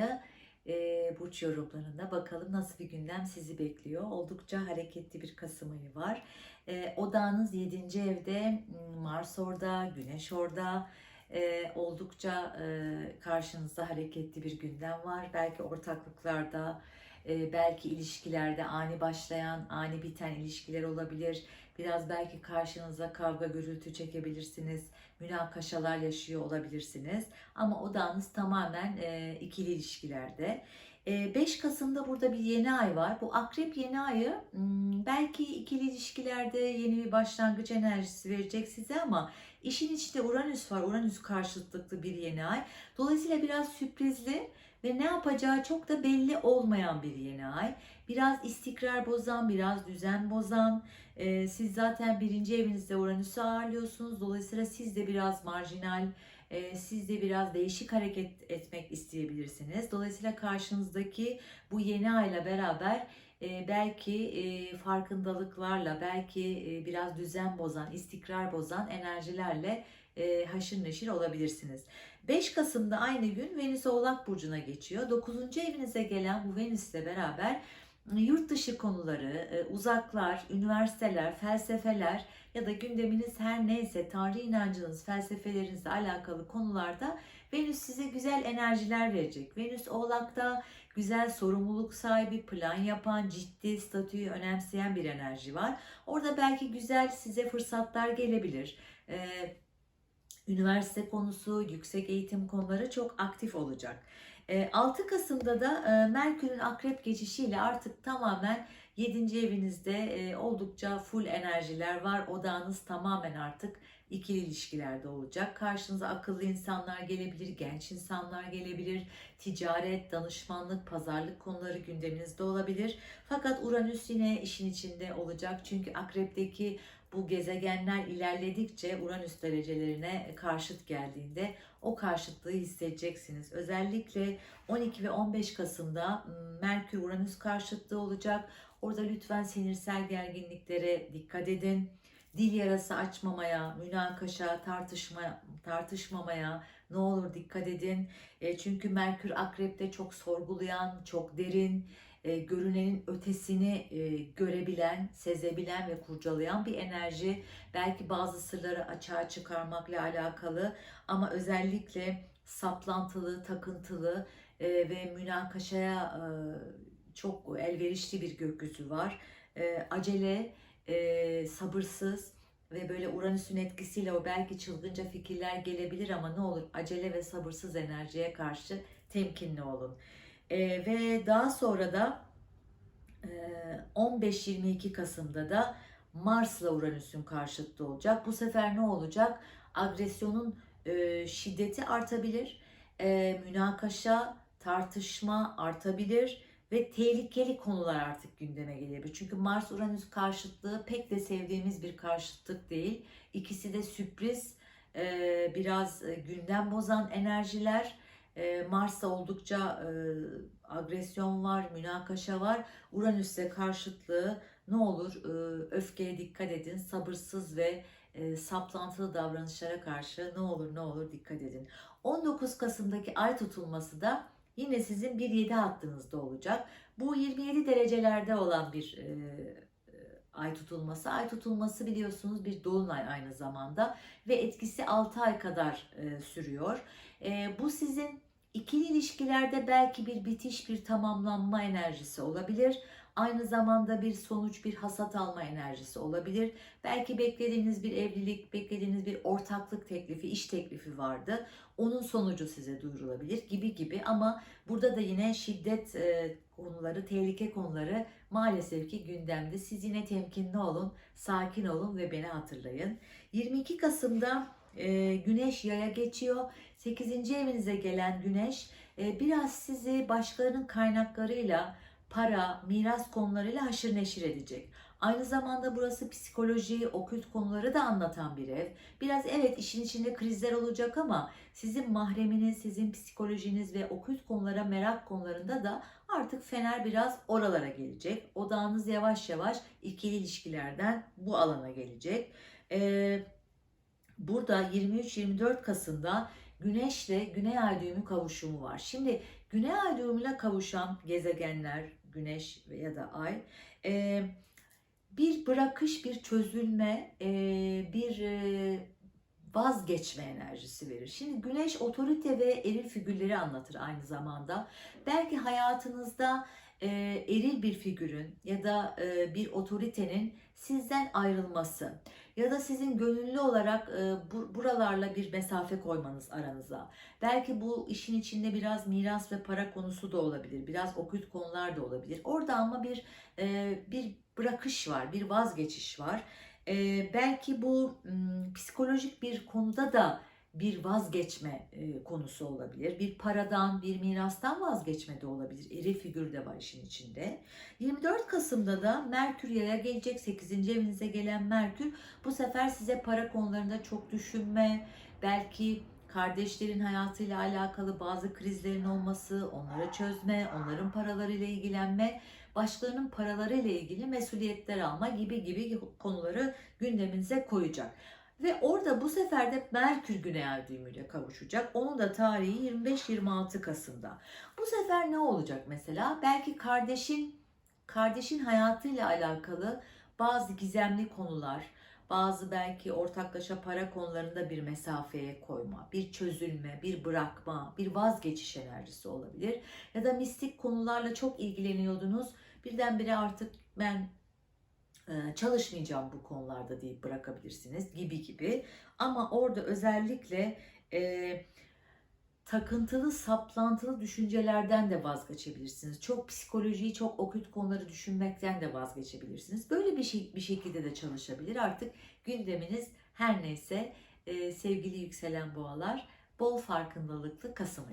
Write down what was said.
ayı e, burç yorumlarında bakalım nasıl bir gündem sizi bekliyor. Oldukça hareketli bir Kasım ayı var. E, odağınız 7. evde, Mars orada, Güneş orada. E, oldukça e, karşınızda hareketli bir gündem var. Belki ortaklıklarda, e, belki ilişkilerde ani başlayan, ani biten ilişkiler olabilir. Biraz belki karşınıza kavga gürültü çekebilirsiniz. Münakaşalar yaşıyor olabilirsiniz. Ama odağınız tamamen e, ikili ilişkilerde. E, 5 Kasım'da burada bir yeni ay var. Bu akrep yeni ayı hmm, belki ikili ilişkilerde yeni bir başlangıç enerjisi verecek size ama işin içinde Uranüs var. Uranüs karşıtlıklı bir yeni ay. Dolayısıyla biraz sürprizli ve ne yapacağı çok da belli olmayan bir yeni ay. Biraz istikrar bozan, biraz düzen bozan. Ee, siz zaten birinci evinizde Uranüs'ü ağırlıyorsunuz. Dolayısıyla siz de biraz marjinal, e, siz de biraz değişik hareket etmek isteyebilirsiniz. Dolayısıyla karşınızdaki bu yeni ayla beraber e, belki e, farkındalıklarla, belki e, biraz düzen bozan, istikrar bozan enerjilerle e, haşır neşir olabilirsiniz. 5 Kasım'da aynı gün Venüs Oğlak Burcu'na geçiyor. 9. evinize gelen bu Venüs ile beraber yurt dışı konuları, e, uzaklar, üniversiteler, felsefeler ya da gündeminiz her neyse tarihi inancınız, felsefelerinizle alakalı konularda Venüs size güzel enerjiler verecek. Venüs Oğlak'ta güzel sorumluluk sahibi, plan yapan, ciddi statüyü önemseyen bir enerji var. Orada belki güzel size fırsatlar gelebilir. Ee, üniversite konusu, yüksek eğitim konuları çok aktif olacak. 6 Kasım'da da e, Merkür'ün akrep geçişiyle artık tamamen 7. evinizde e, oldukça full enerjiler var. Odağınız tamamen artık ikili ilişkilerde olacak. Karşınıza akıllı insanlar gelebilir, genç insanlar gelebilir. Ticaret, danışmanlık, pazarlık konuları gündeminizde olabilir. Fakat Uranüs yine işin içinde olacak. Çünkü akrepteki bu gezegenler ilerledikçe Uranüs derecelerine karşıt geldiğinde o karşıtlığı hissedeceksiniz. Özellikle 12 ve 15 Kasım'da Merkür Uranüs karşıtlığı olacak. Orada lütfen sinirsel gerginliklere dikkat edin. Dil yarası açmamaya, münakaşa, tartışma, tartışmamaya ne olur dikkat edin. E, çünkü Merkür Akrep'te çok sorgulayan, çok derin, e, görünenin ötesini e, görebilen, sezebilen ve kurcalayan bir enerji. Belki bazı sırları açığa çıkarmakla alakalı ama özellikle saplantılı, takıntılı e, ve münakaşaya e, çok elverişli bir gökyüzü var. E, acele, e, sabırsız ve böyle Uranüs'ün etkisiyle o belki çılgınca fikirler gelebilir ama ne olur acele ve sabırsız enerjiye karşı temkinli olun. E, ve daha sonra da e, 15-22 Kasım'da da Mars'la Uranüs'ün karşıtı olacak. Bu sefer ne olacak? Agresyonun e, şiddeti artabilir. E, münakaşa, tartışma artabilir ve tehlikeli konular artık gündeme gelebilir. Çünkü Mars Uranüs karşıtlığı pek de sevdiğimiz bir karşıtlık değil. İkisi de sürpriz, e, biraz e, gündem bozan enerjiler. E, Mars'ta oldukça agresyon var, münakaşa var. Uranüs'te karşıtlığı ne olur öfkeye dikkat edin. Sabırsız ve saplantılı davranışlara karşı ne olur ne olur dikkat edin. 19 Kasım'daki ay tutulması da yine sizin 1-7 hattınızda olacak. Bu 27 derecelerde olan bir e, ay tutulması. Ay tutulması biliyorsunuz bir dolunay aynı zamanda ve etkisi 6 ay kadar e, sürüyor. E, bu sizin ikili ilişkilerde belki bir bitiş, bir tamamlanma enerjisi olabilir. Aynı zamanda bir sonuç, bir hasat alma enerjisi olabilir. Belki beklediğiniz bir evlilik, beklediğiniz bir ortaklık teklifi, iş teklifi vardı. Onun sonucu size duyurulabilir gibi gibi ama burada da yine şiddet e, konuları, tehlike konuları maalesef ki gündemde. Siz yine temkinli olun, sakin olun ve beni hatırlayın. 22 Kasım'da e, Güneş yaya geçiyor. 8. evinize gelen Güneş e, biraz sizi başkalarının kaynaklarıyla para, miras konularıyla haşır neşir edecek. Aynı zamanda burası psikoloji, okült konuları da anlatan bir ev. Biraz evet işin içinde krizler olacak ama sizin mahreminiz, sizin psikolojiniz ve okült konulara merak konularında da artık fener biraz oralara gelecek. Odağınız yavaş yavaş ikili ilişkilerden bu alana gelecek. Ee, burada 23-24 Kasım'da Güneşle Güney Ay düğümü kavuşumu var. Şimdi Güney ay düğümüyle kavuşan gezegenler, güneş ya da ay e, bir bırakış, bir çözülme, e, bir e, vazgeçme enerjisi verir. Şimdi güneş otorite ve eril figürleri anlatır aynı zamanda. Belki hayatınızda e, eril bir figürün ya da e, bir otoritenin sizden ayrılması ya da sizin gönüllü olarak e, bu, buralarla bir mesafe koymanız aranıza. Belki bu işin içinde biraz miras ve para konusu da olabilir. Biraz okült konular da olabilir. Orada ama bir e, bir bırakış var, bir vazgeçiş var. E, belki bu m, psikolojik bir konuda da bir vazgeçme e, konusu olabilir. Bir paradan, bir mirastan vazgeçme de olabilir. Eri figür de var işin içinde. 24 Kasım'da da Merkür yaya gelecek. 8. evinize gelen Merkür bu sefer size para konularında çok düşünme, belki kardeşlerin hayatıyla alakalı bazı krizlerin olması, onları çözme, onların paralarıyla ilgilenme, başkalarının paralarıyla ilgili mesuliyetler alma gibi gibi konuları gündeminize koyacak. Ve orada bu sefer de Merkür Güney düğümüyle kavuşacak. Onun da tarihi 25-26 Kasım'da. Bu sefer ne olacak mesela? Belki kardeşin kardeşin hayatıyla alakalı bazı gizemli konular, bazı belki ortaklaşa para konularında bir mesafeye koyma, bir çözülme, bir bırakma, bir vazgeçiş enerjisi olabilir. Ya da mistik konularla çok ilgileniyordunuz. Birdenbire artık ben çalışmayacağım bu konularda deyip bırakabilirsiniz gibi gibi. Ama orada özellikle e, takıntılı, saplantılı düşüncelerden de vazgeçebilirsiniz. Çok psikolojiyi, çok okült konuları düşünmekten de vazgeçebilirsiniz. Böyle bir şey bir şekilde de çalışabilir. Artık gündeminiz her neyse e, sevgili yükselen boğalar bol farkındalıklı Kasım ayı.